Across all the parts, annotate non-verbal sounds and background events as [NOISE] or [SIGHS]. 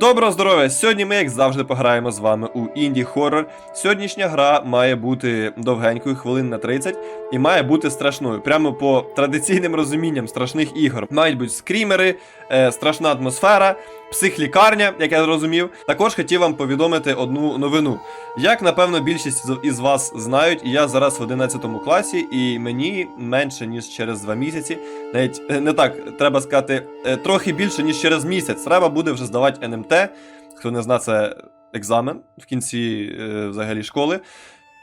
Доброго здоров'я! Сьогодні ми, як завжди, пограємо з вами у інді хоррор. Сьогоднішня гра має бути довгенькою, хвилин на 30, і має бути страшною. Прямо по традиційним розумінням страшних ігор. Мають бути скрімери, е, страшна атмосфера, психлікарня, як я зрозумів. Також хотів вам повідомити одну новину. Як напевно більшість із вас знають, я зараз в 11 класі, і мені менше ніж через 2 місяці, навіть е, не так, треба сказати, е, трохи більше ніж через місяць. Треба буде вже здавати НМТ. Хто не знає, це екзамен в кінці е, взагалі школи.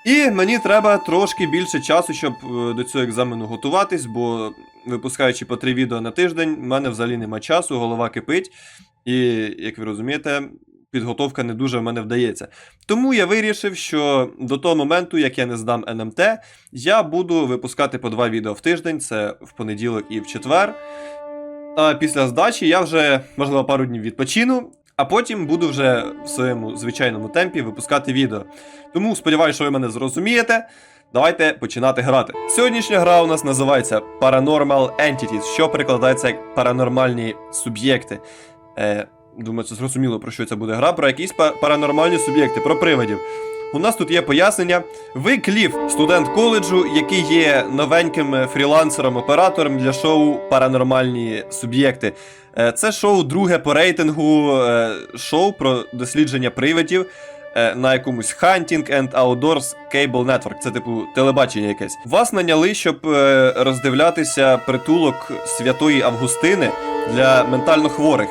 І мені треба трошки більше часу, щоб до цього екзамену готуватись, бо випускаючи по три відео на тиждень, в мене взагалі нема часу, голова кипить. І, як ви розумієте, підготовка не дуже в мене вдається. Тому я вирішив, що до того моменту, як я не здам НМТ, я буду випускати по два відео в тиждень, це в понеділок і в четвер. А після здачі я вже, можливо, пару днів відпочину, а потім буду вже в своєму звичайному темпі випускати відео. Тому сподіваюся, що ви мене зрозумієте. Давайте починати грати. Сьогоднішня гра у нас називається Paranormal Entities, що перекладається як паранормальні суб'єкти. Е, думаю, це зрозуміло, про що це буде гра, про якісь паранормальні суб'єкти, про привидів. У нас тут є пояснення. Ви Кліф, студент коледжу, який є новеньким е, фрілансером-оператором для шоу Паранормальні суб'єкти. Е, Це шоу друге по рейтингу е, шоу про дослідження привидів на якомусь Hunting and Outdoors Cable Network. Це типу телебачення якесь. Вас наняли, щоб роздивлятися притулок святої Августини для ментально хворих.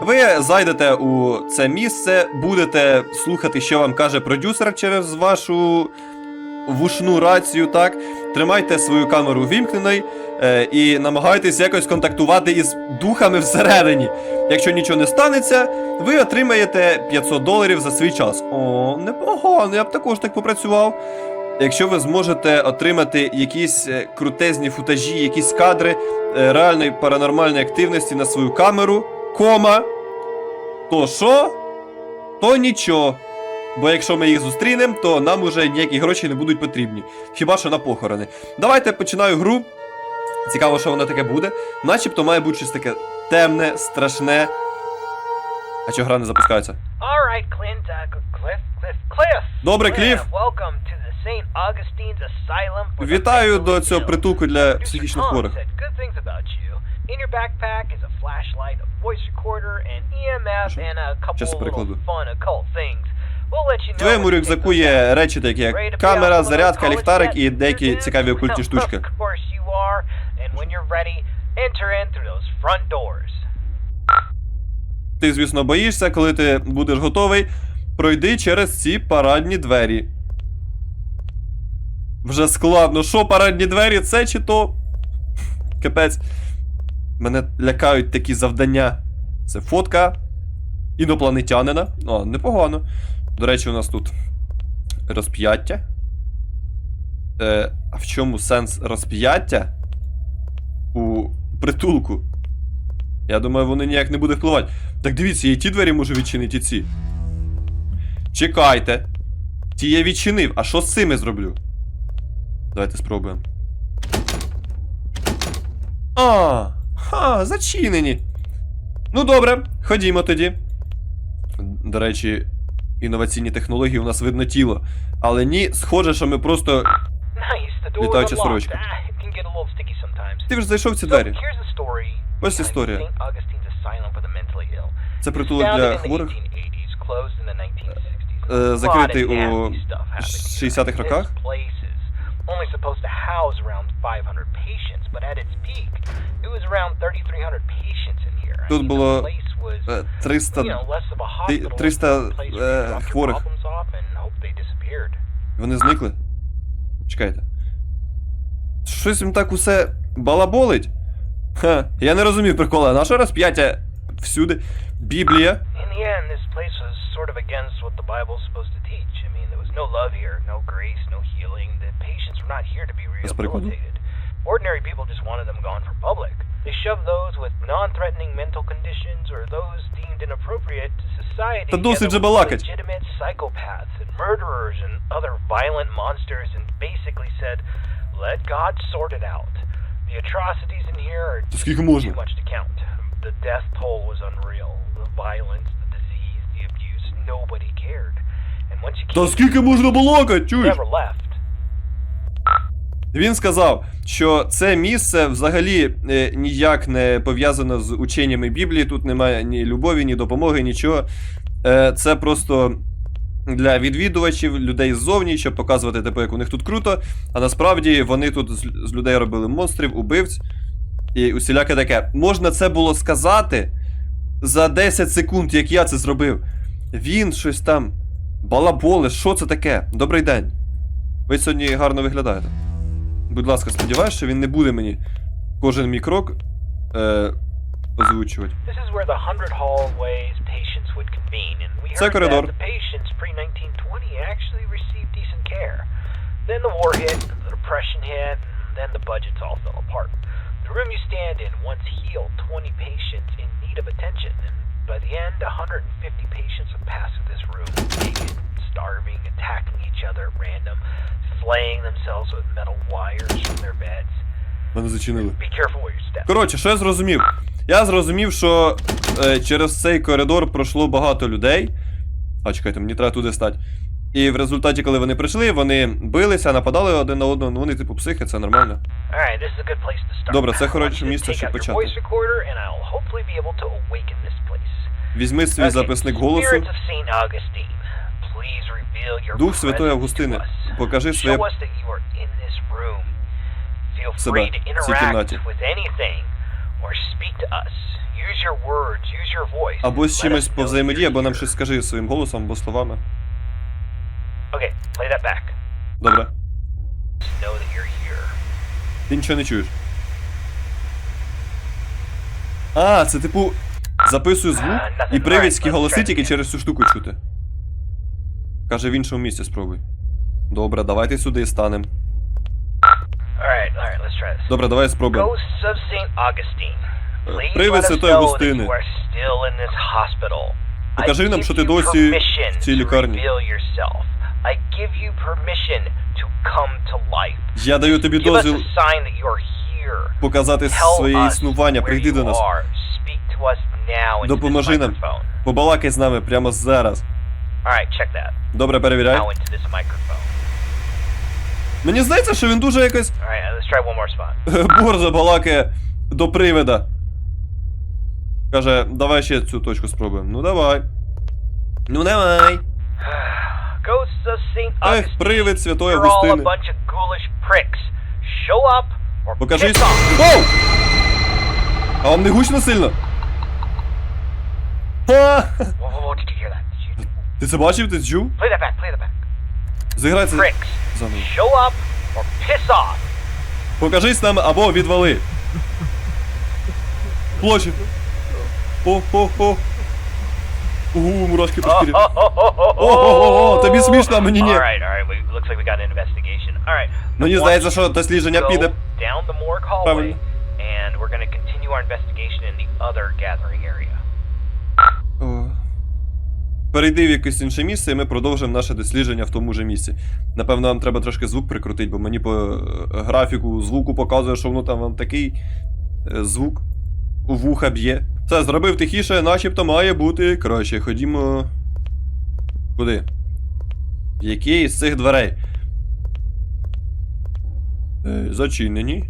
Ви зайдете у це місце, будете слухати, що вам каже продюсер через вашу вушну рацію, так? Тримайте свою камеру вімкненою е, і намагайтесь якось контактувати із духами всередині. Якщо нічого не станеться, ви отримаєте 500 доларів за свій час. О, непогано, я б також так попрацював. Якщо ви зможете отримати якісь е, крутезні футажі, якісь кадри е, реальної паранормальної активності на свою камеру, кома, то що? То нічого. Бо якщо ми їх зустрінемо, то нам уже ніякі гроші не будуть потрібні. Хіба що на похорони. Давайте починаю гру. Цікаво, що воно таке буде. Начебто має бути щось таке темне, страшне. А чого гра не запускається? Right, Clint, uh, Cliff, Cliff, Cliff. Добре, Кліф. Вітаю до цього притулку для психічно хворих. In your backpack is a flashlight, a voice recorder, an EMF, and a couple перекладу. fun occult things. В твоєму рюкзаку є речі, такі як камера, зарядка, ліхтарик і деякі цікаві окультні штучки. Of. Ти, звісно, боїшся, коли ти будеш готовий, пройди через ці парадні двері. Вже складно. Що парадні двері? Це чи то. Капець. Мене лякають такі завдання. Це фотка інопланетянина. О, непогано. До речі, у нас тут розп'яття. Е, а в чому сенс розп'яття? У притулку. Я думаю, вони ніяк не буде впливати. Так дивіться, я і ті двері можу відчинити, і ці. Чекайте. Ті я відчинив. А що з цими зроблю? Давайте спробуємо. А, ха, зачинені. Ну добре, ходімо тоді. До речі, інноваційні технології у нас видно тіло. Але ні, схоже, що ми просто. Літаюча сорочка. Ти вже зайшов в ці двері. Ось історія. Це притулок для хворих. 1880s, closed in the 1960s. Е, закритий у nasty stuff happening here. 60-х роках. Only supposed to house around 500 patients, but at its peak, it was around 3,300 patients in here. Тут було, place was, Е, 300 you know, less of a ти- hospital, 300, a place where you е, хворих. Вони зникли? Чекайте. Щось їм так усе балаболить? Ха, я не розумів прикола. Наше розп'яття всюди. Біблія. In the end, this place was sort of against what the Bible's supposed to teach. I mean, no love here, no grace, no healing. The patients were not here to be That's pretty cool. rehabilitated. Ordinary people just wanted them gone for public. They shoved those with non-threatening mental conditions or those deemed inappropriate to society Та досить же together with балакать. legitimate psychopaths and murderers and other violent monsters and basically said, let God sort it out. The atrocities in here are Та скільки можна? too much to count. The death toll was unreal. The violence, the disease, nobody cared. Та скільки можна балакати, чуєш? Він сказав, що це місце взагалі е, ніяк не пов'язано з ученнями Біблії. Тут немає ні любові, ні допомоги, нічого. Е, це просто для відвідувачів, людей ззовні, щоб показувати, типу, як у них тут круто. А насправді вони тут з, з людей робили монстрів, убивць і усіляке таке. Можна це було сказати за 10 секунд, як я це зробив. Він щось там. Балаболе, що це таке? Добрий день. Ви сьогодні гарно виглядаєте. Будь ласка, сподіваюся, що він не буде мені кожен мій крок е, озвучувати. Це коридор. that the patients pre-1920 actually received decent care. Then the war hit, the depression hit, then the budgets all fell apart. The room you stand in once healed 20 patients in need of attention, and by the end, 150 patients would pass through this room, naked, starving, attacking each other at random, flaying themselves with metal wires from their beds. Мене зачинили. Be careful where you step. Коротше, що я зрозумів? Я зрозумів, що е, через цей коридор пройшло багато людей. А чекайте, мені треба туди стати. І в результаті, коли вони прийшли, вони билися, нападали один на одного. Ну вони, типу, психи, це нормально. Добре, це хороше місце, щоб почати. Візьми свій записник голосу. Дух Святої presence Августини, покажи своє Себе в цій кімнаті. або з чимось повзаємодій, або нам щось скажи своїм голосом або словами. Добре. Ти нічого не чуєш. А, це типу. Записую звук і привідські голоси тільки через цю штуку чути. Каже, в іншому місці спробуй. Добре, давайте сюди станем. Alright, alright, let's try this. Добре, давай спробуємо. Let us Святої hospital. Покажи нам, що ти досі в цій лікарні. I give you permission to come to life. Я даю тобі дозвіл показати своє існування. Прийди до нас. Допоможи нам. Побалакай з нами прямо зараз. Добре, перевіряй. Мені здається, що він дуже якось [LAUGHS] борзо балакає до привида. Каже, давай ще цю точку спробуємо. Ну давай. Ну давай. [SIGHS] Ех, привид Святої Августини. Покажись. Оу! А вам не гучно сильно? Ха! Whoa, whoa, whoa, did you hear that? Did you... Ти це бачив, ти чув? Play that back, play that back. Зіграй це Pricks. заново. Show up or piss off. Покажись нам або відвали. Площі. О, о, о. Угу, мурашки по шкірі. О-о-о-о-о, тобі смішно, а мені ні. Alright, alright, we- looks like we got an investigation. Alright. Мені I want здається, you що дослідження to піде. go down the morgue hallway, Правильно. and we're gonna continue our investigation in the other gathering area. Перейди в якесь інше місце, і ми продовжимо наше дослідження в тому же місці. Напевно, нам треба трошки звук прикрутити, бо мені по е, графіку звуку показує, що воно там вам такий е, звук у вуха б'є. Все, зробив тихіше, начебто має бути краще. Ходімо. Куди? В який із цих дверей? Е, зачинені.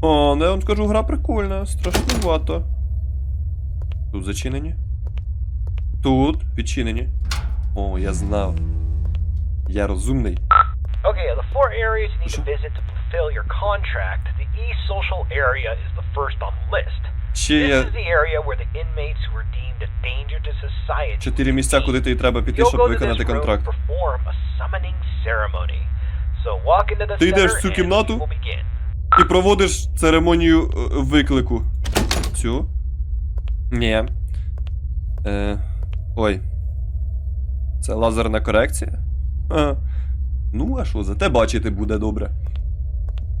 О, не вам скажу, гра прикольна, страшнувато. Тут зачинені. Тут відчинені. О, я знав. Я розумний. Okay, the four areas you need to visit to fulfill your contract. The East Social area is the first on the list. Ще This є is the area where the inmates who are deemed a danger to society. чотири місця, куди ти треба піти, щоб виконати контракт. perform a summoning ceremony. So walk into the Ти йдеш в цю кімнату? І проводиш церемонію е, виклику. Цю? Ні. Е, ой. Це лазерна корекція? А. Ну, а що, зате бачити буде добре.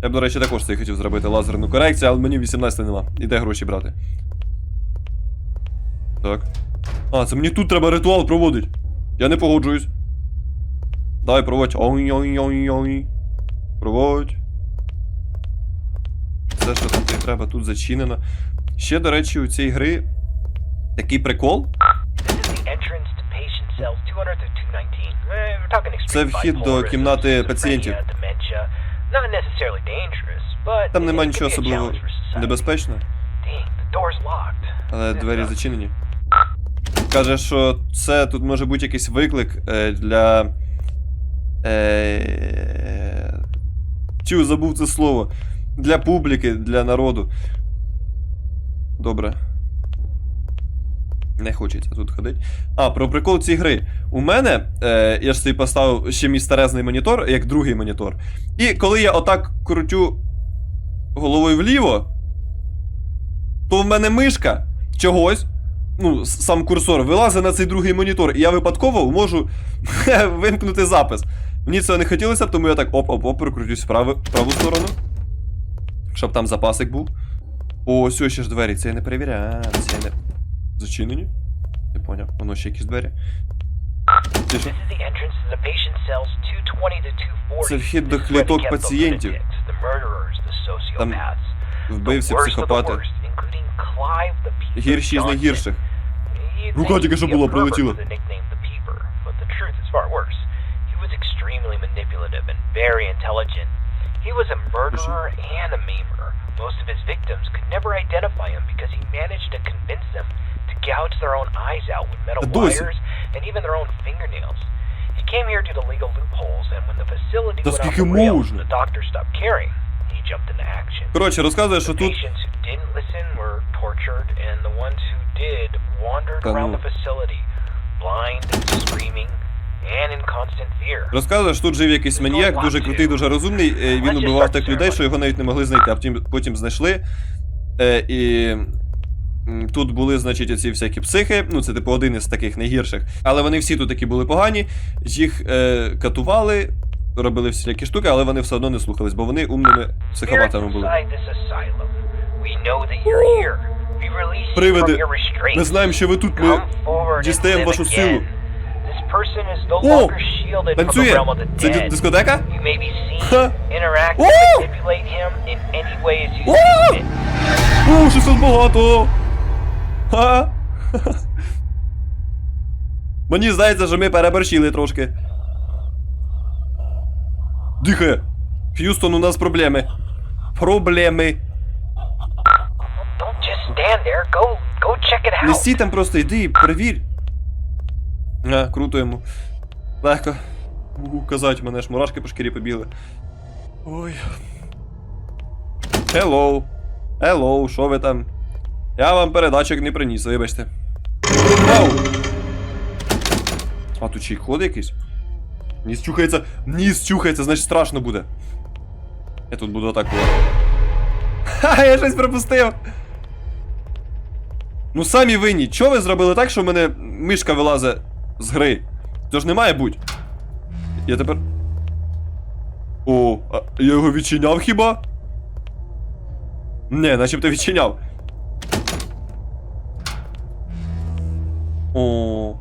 Я б, до речі, також це хотів зробити лазерну корекцію, але мені 18 нема. І де гроші брати? Так. А, це мені тут треба ритуал проводити. Я не погоджуюсь. Давай проводь. Ой-ой-ой-ой. Проводь. Все, що тобі треба, тут зачинено. Ще, до речі, у цій гри такий прикол. Це вхід до кімнати пацієнтів. Там нема нічого особливо небезпечного, locked. але двері зачинені. Каже, що це тут може бути якийсь виклик е, для. Е, чу, забув це слово. Для публіки, для народу. Добре. Не хочеться тут ходити. А, про прикол цієї гри. У мене, е, я ж собі поставив ще мій старезний монітор, як другий монітор. І коли я отак крутю головою вліво, то в мене мишка чогось, ну, сам курсор вилазить на цей другий монітор, і я випадково можу [LAUGHS] вимкнути запис. Мені цього не хотілося тому я так оп-оп-оп прокрутюсь в праву, праву сторону. Щоб там запасик був. О, ось ще ж двері, це я не перевіряв. Це я не. Зачинені? Не поняв. Воно ще якісь двері. Це? This is the entrance to the patient cells 220 to 240. Це вхід до кліток пацієнтів. Там the психопати. Гірші з найгірших. Рука тільки що була, прилетіла. He was a murderer and a maimer. Most of his victims could never identify him because he managed to convince them to gouge their own eyes out with metal досі. wires and even their own fingernails. He came here due to legal loopholes, and when the facility Та went off скільки the rails, можна? the doctor stopped caring. He jumped into action. Коротше, розказує, що тут. patients who didn't listen were tortured, and the ones who did wandered Та around ну. the facility, blind, screaming, and in constant fear. Розказує, що тут жив якийсь маніяк, дуже крутий, дуже розумний. е, Він убивав тих людей, що його навіть не могли знайти, а потім, потім знайшли. Е, і тут були, значить, оці всякі психи. Ну, це типу один із таких найгірших. Але вони всі тут такі були погані. Їх е, катували, робили всілякі штуки, але вони все одно не слухались, бо вони умними психопатами були. Привиди. Ми знаємо, що ви тут. Ми дістаємо вашу силу. О! Танцює! Це дискотека? Ха! О! О! О, щось тут багато! Ха! Мені здається, що ми переборщили трошки. Дихає! Х'юстон, у нас проблеми. Проблеми. Go, go. Не стій там просто, йди і перевір. А, круто йому. Легко. Угу, казать, мене ж мурашки по шкірі побігли. Ой. Hello. Hello, що ви там? Я вам передачок не приніс, вибачте. Оу! А тут ще й ход якийсь? Ніс чухається. Ніс чухається, значить страшно буде. Я тут буду отак. Ха, я щось пропустив. Ну самі винні. Чого ви зробили так, що в мене мишка вилазить з гри? Це ж не має бути. Я тепер. О, а я його відчиняв хіба? Не, начебто відчиняв. О.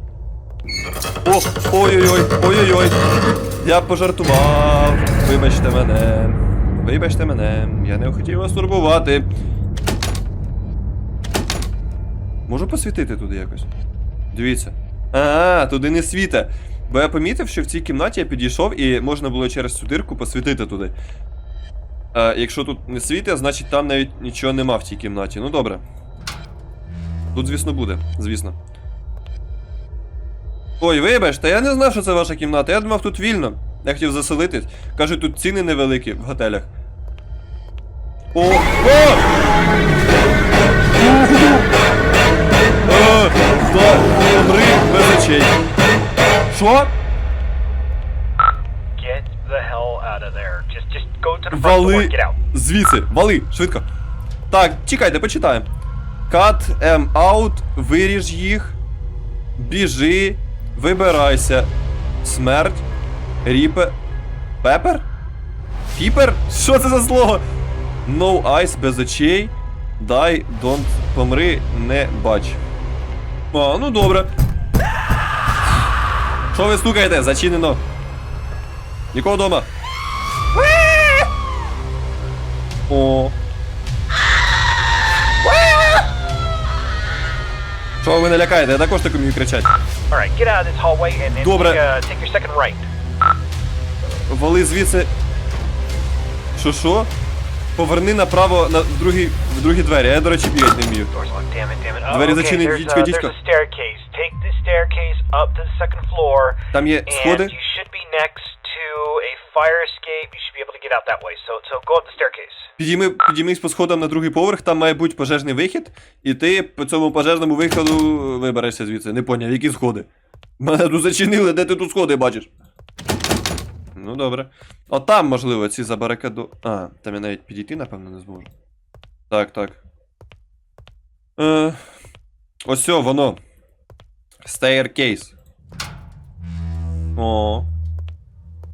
О, ой-ой-ой, ой-ой-ой. Я пожартував. Вибачте мене. Вибачте мене. Я не хотів вас турбувати. Можу посвітити туди якось? Дивіться. А, туди не світе. Бо я помітив, що в цій кімнаті я підійшов і можна було через цю дирку посвітити туди. А, якщо тут не світе, значить там навіть нічого нема в цій кімнаті. Ну добре. Тут, звісно, буде, звісно. Ой, вибачте, я не знав, що це ваша кімната. Я думав, тут вільно. Я хотів заселитись. Кажуть, тут ціни невеликі в готелях. О! О! Помри без очей. Що? Вали звідси, вали, швидко. Так, чекайте, почитаємо. Cut em out, виріж їх. Біжи, вибирайся. Смерть. Ріпе. Пепер? Піпер? Що це за слово? No eyes без очей. Дай, don't, помри, не бач. А, ну добре. Що ви стукаєте? Зачинено. Нікого вдома. О. Що ви мене лякаєте? Я також так вмію кричати. Добре. uh. Вали звідси. Що що? Поверни направо на в другі, в другі двері. Я, до речі, бігати не вмію. Oh, Двері зачинені, дідько, uh, дідько. Там є сходи. A fire escape. You should be able to get out that way. So, so go up the staircase. Підійми, підіймись по сходам на другий поверх, там має бути пожежний вихід, і ти по цьому пожежному виходу виберешся звідси. Не поняв, які сходи. Мене тут зачинили, де ти тут сходи бачиш? Ну добре. О, там, можливо, ці забарикаду. А, там я навіть підійти, напевно, не зможу. Так, так. Е, ось воно. Staircase. О.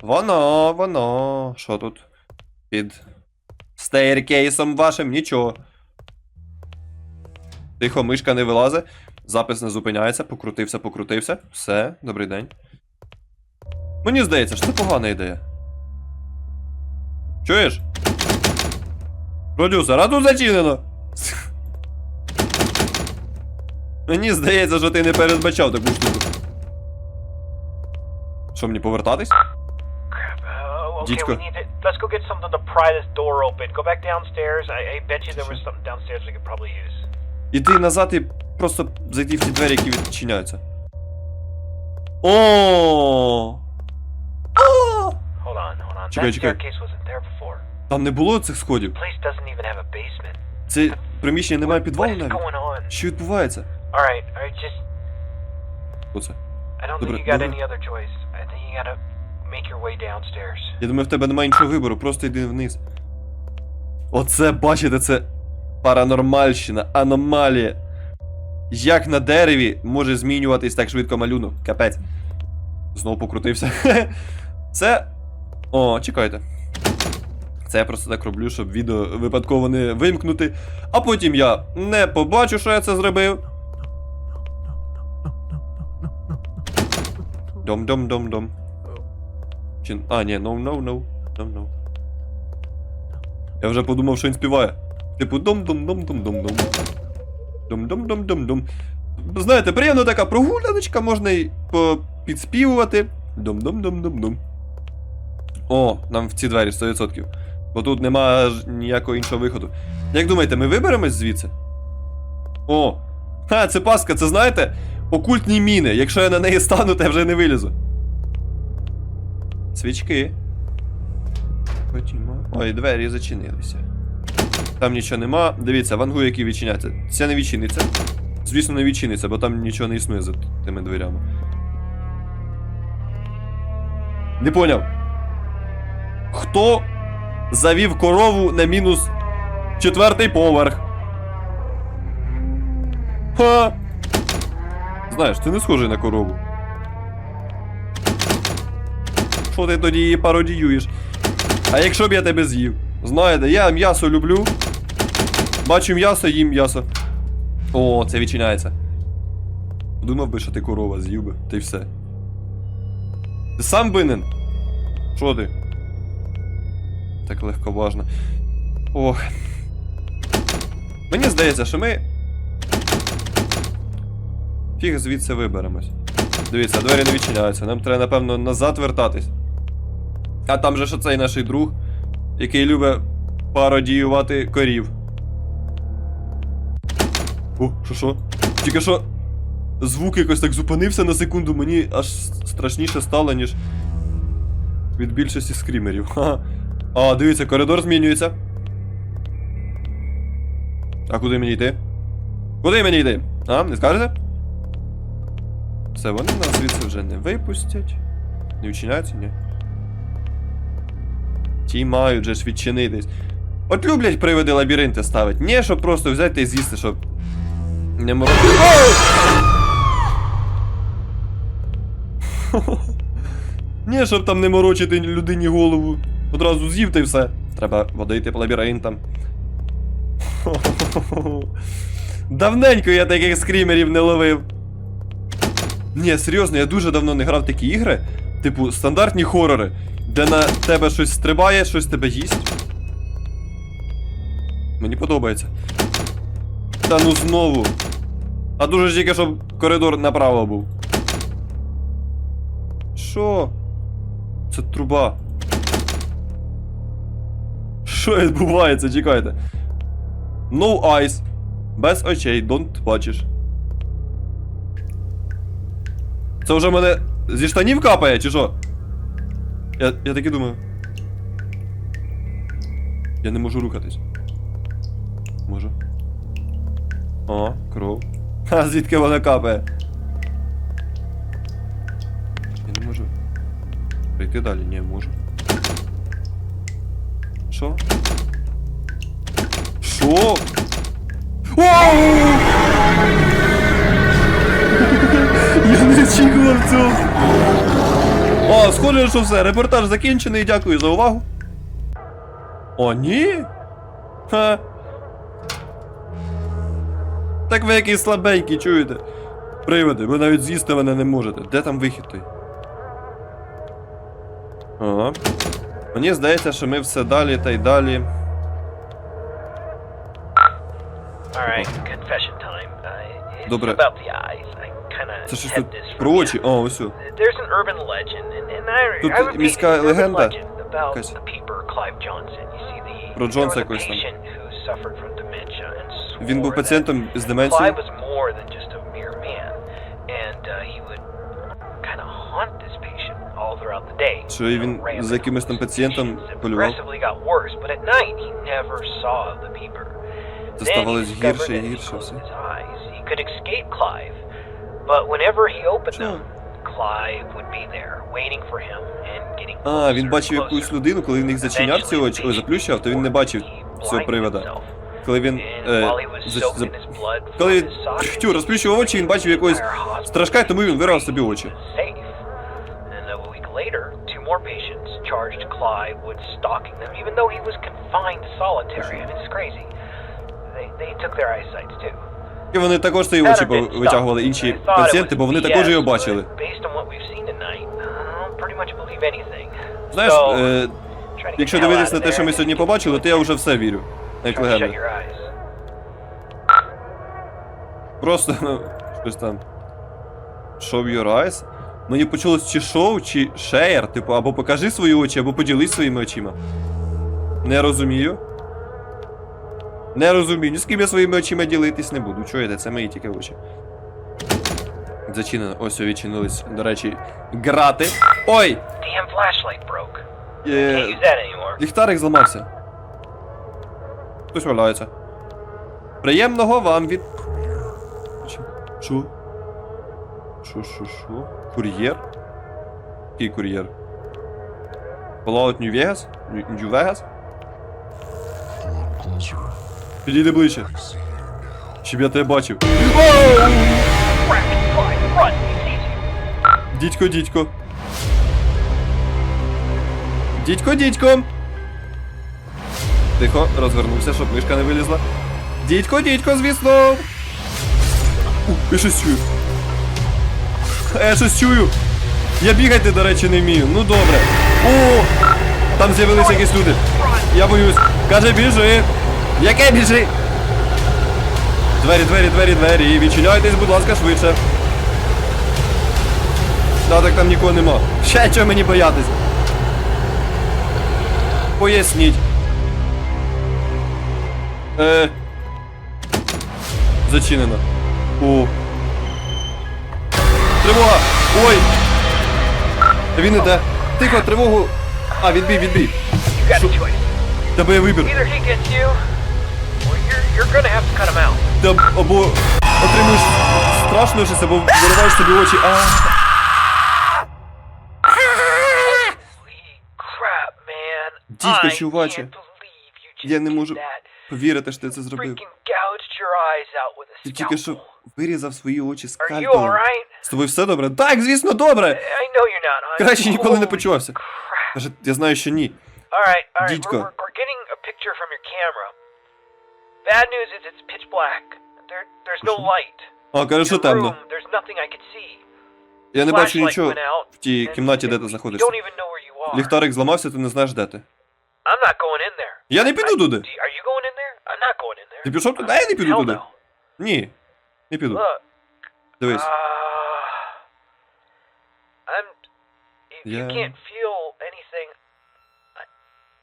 Воно, воно. Що тут? Під стейркейсом вашим нічого. Тихо, мишка не вилазить. Запис не зупиняється, покрутився, покрутився. Все, добрий день. Мені здається, що це погана ідея. Чуєш? Продюсер, а тут зачинено. [LAUGHS] Мені здається, що ти не передбачав таку штуку. Що мені повертатись? Crap. Uh, okay, Дідько. we need to. Let's go get something to pry this door open. Go back downstairs. I, I bet you there was something downstairs we could probably use. Іди назад і просто зайди в ті двері, які відчиняються. О! О! Hold on, hold on. Чекай, that чекай. staircase wasn't there before. Там не було цих сходів. Place doesn't even have a basement. Це приміщення немає What підвалу is навіть. going on? Що відбувається? Alright, alright, just. Оце. I don't Добре, think you got добре. any other choice. I think you gotta Я думаю, в тебе немає іншого вибору, просто йди вниз. Оце, бачите, це паранормальщина, аномалія. Як на дереві може змінюватись так швидко малюнок? Капець. Знову покрутився. [LAUGHS] Це. О, чекайте. Це я просто так роблю, щоб відео випадково не вимкнути. А потім я не побачу, що я це зробив. Дом-дом-дом-дом. Чи... А, ні, no, no, no. No, no. Я вже подумав, що він співає. Типу дом-дом-дом-дом-дом-дом. Дом-дом-дом-дом-дом. Знаєте, приємна така прогуляночка, можна й підспівувати. Дом-дом-дом-дом-дом. О, нам в ці двері 100%. Бо тут нема ніякого іншого виходу. Як думаєте, ми виберемось звідси? О! Ха, це паска, це знаєте? Окультні міни. Якщо я на неї стану, то я вже не вилізу. Свічки. Ходімо. Ой, двері зачинилися. Там нічого нема. Дивіться, вангу, які відчиняться. Це не відчиниться. Звісно, не відчиниться, бо там нічого не існує за тими дверями. Не поняв. Хто завів корову на мінус четвертий поверх? Ха! Знаєш, ти не схожий на корову. Що ти тоді її пародіюєш? А якщо б я тебе з'їв? Знаєте, я м'ясо люблю. Бачу м'ясо, їм м'ясо. О, це відчиняється. Думав би, що ти корова з'їв би, й все. Ти сам винен? Що ти? Так легковажно. Ох. Мені здається, що ми. Фіг звідси виберемось. Дивіться, двері не відчиняються. Нам треба, напевно, назад вертатись. А там же ж оцей наш друг, який любить пародіювати корів. О, що що? Тільки що звук якось так зупинився на секунду, мені аж страшніше стало, ніж від більшості скрімерів. [LAUGHS] Ха. А, дивіться, коридор змінюється. А куди мені йти? Куди мені йти? А, не скажете? Все, вони нас звідси вже не випустять. Не відчиняються, ні. Ті мають же ж відчинитись. От люблять приводи лабіринти ставити. Не, щоб просто взяти і з'їсти, щоб. Не морозити. [LAUGHS] Ні, щоб там не морочити людині голову. Одразу з'їв та й все. Треба водити по лабіринтам. [LAUGHS] Давненько я таких скрімерів не ловив. Ні, серйозно, я дуже давно не грав такі ігри, типу стандартні хорори, де на тебе щось стрибає, щось тебе їсть. Мені подобається. Та ну знову. А дуже ж тільки, щоб коридор направо був. Що? Це труба. Що відбувається? Чекайте. No eyes. Без очей, don't бачиш. Це вже мене зі штанів капає, чи що? Я, я таки думаю. Я не можу рухатись. Можу. О, кров. [LAUGHS] Ха, звідки вона капає? Я не можу. Прийти далі, не можу. Що? Що? Оу! [LAUGHS] Я не очікував цього. О, схоже, що все, репортаж закінчений, дякую за увагу. О, ні? Ха. Так ви який слабенький, чуєте? Приводи, ви навіть з'їсти мене не можете. Де там вихід той? Ага. Мені здається, що ми все далі та й далі. Uh, Добре. Це щось тут про очі. О, ось. Тут міська легенда якась. Про Джонса якогось там. Він був пацієнтом з деменцією. uh. Що він за якимось там пацієнтом полював. Це ставалось гірше і гірше все. But whenever he opened them, Clive would be there, waiting for him and getting А, він бачив якусь людину, коли він їх зачиняв ці очі, ой, заплющав, то він не бачив цього привода. Коли він. Е, за, за, коли він тю, розплющував очі, він бачив якогось страшка, тому він вирвав собі очі. More patients charged Clive with stalking them, even though he was confined to solitary. I mean, it's crazy. They, they took their eyesight too. І вони також свої очі витягували інші пацієнти, бо вони також його бачили. Знаєш, е, якщо дивитися на те, що ми сьогодні побачили, то я вже все вірю. Як легенда. Просто ну, щось там. Show your eyes? Мені почулось чи шоу, чи share, типу, або покажи свої очі, або поділись своїми очима. Не розумію. Не розумію. Ні з ким я своїми очима ділитись не буду. Чуєте, це мої тільки очі. Зачинено. Ось відчинились, до речі, грати. Ой! Е, ліхтарик зламався. Хтось валяється. Приємного вам від. Що? Що, що, що? Кур'єр? Який кур'єр? Fallout New Vegas? New New Vegas? Підійди ближче. Щоб я тебе бачив. Дідько, дідько. Дідько, дідько. Тихо, розвернувся, щоб мишка не вилізла. Дідько, дідько, звісно. Я щось чую. Я щось чую. Я бігати, до речі, не вмію. Ну добре. О! Там з'явилися якісь люди. Я боюсь. Каже, біжи. Яке біжи? Двері, двері, двері, двері. Відчиняйтесь, будь ласка, швидше. Да, так там нікого нема. Ще чого мені боятись? Поясніть. Е. Зачинено. О. Тривога! Ой! Він іде. Тихо, тривогу. А, відбій, відбій. Тебе є вибір. You're, gonna have to cut him out. Або отримуєш страшно щось, або вириваєш собі очі. А. Holy crap, man. Дідько, I чуваче. can't believe you just Я не did можу that. повірити, що ти це зробив. Freaking gouged your eyes out with a Ти тільки що scalpel. вирізав свої очі Are you скальпелем. alright? З тобою все добре? Так, звісно, добре! I know you're not. I'm- Краще ніколи не Holy почувався. crap. Каже, я знаю, що ні. Alright, alright. We're, Дідько. we're, we're getting a picture from your camera. Bad news is it's pitch black. There, there's no Що? light. А, каже, що Your темно. room, there's nothing I could see. Я не бачу Flashlight нічого went out, в тій and- кімнаті, де and ти you знаходишся. don't even know where you are. Ліхтарик зламався, ти не знаєш, де ти. I'm not going in there. Я не піду туди. Do you- Are you going in there? I'm not going in there. Ти пішов туди? А я не піду Hell туди. no. Ні. Не піду. Look, Дивись. uh, I'm If Yeah. you can't feel anything, I,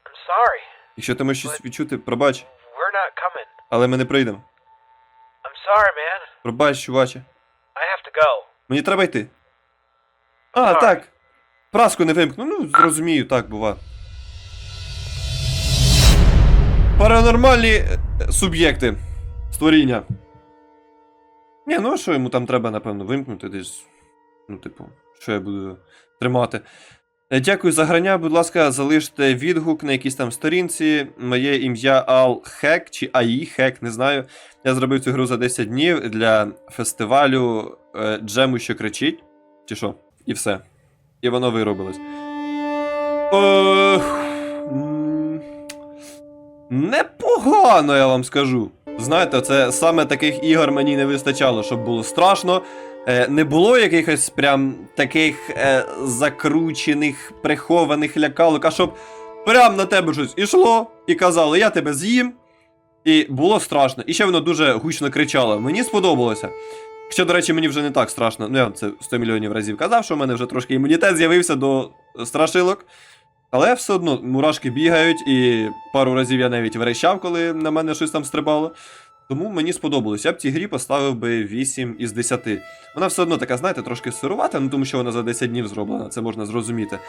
I'm sorry. Якщо ти можеш щось відчути, пробач, We're not coming. Але ми не прийдемо. I'm sorry, man. Пробач, чуваче. I have to go. Мені треба йти. А, Так. так. Праску не вимкну. Ну, зрозумію, так бува. Паранормальні е, суб'єкти. Створіння. Ні, ну а що йому там треба, напевно, вимкнути десь. Ну, типу, що я буду тримати. Е, Дякую за грання. Будь ласка, залиште відгук на якійсь там сторінці. Моє ім'я Ал Хек чи АІ Хек, не знаю. Я зробив цю гру за 10 днів для фестивалю е, Джему, що кричить. Чи що? І все. І воно виробилось. Ох, Непогано, я вам скажу. Знаєте, це саме таких ігор мені не вистачало, щоб було страшно. Е, не було якихось прям таких е, закручених, прихованих лякалок, а щоб прям на тебе щось ішло і казало, я тебе з'їм. І було страшно. І ще воно дуже гучно кричало. Мені сподобалося. Що, до речі, мені вже не так страшно. Ну, я це 100 мільйонів разів казав, що в мене вже трошки імунітет з'явився до страшилок. Але все одно мурашки бігають, і пару разів я навіть верещав, коли на мене щось там стрибало. Тому мені сподобалось. Я б цій грі поставив би 8 із 10. Вона все одно така, знаєте, трошки сирувата, ну тому що вона за 10 днів зроблена, це можна зрозуміти.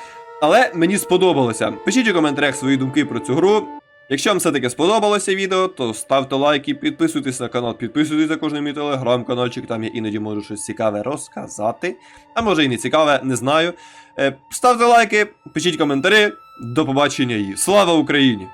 Але мені сподобалося. Пишіть у коментарях свої думки про цю гру. Якщо вам все-таки сподобалося відео, то ставте лайки, підписуйтесь на канал, підписуйтесь на кожний мій телеграм-каналчик, там я іноді можу щось цікаве розказати. А може і не цікаве, не знаю. Е, Ставте лайки, пишіть коментарі. До побачення і слава Україні!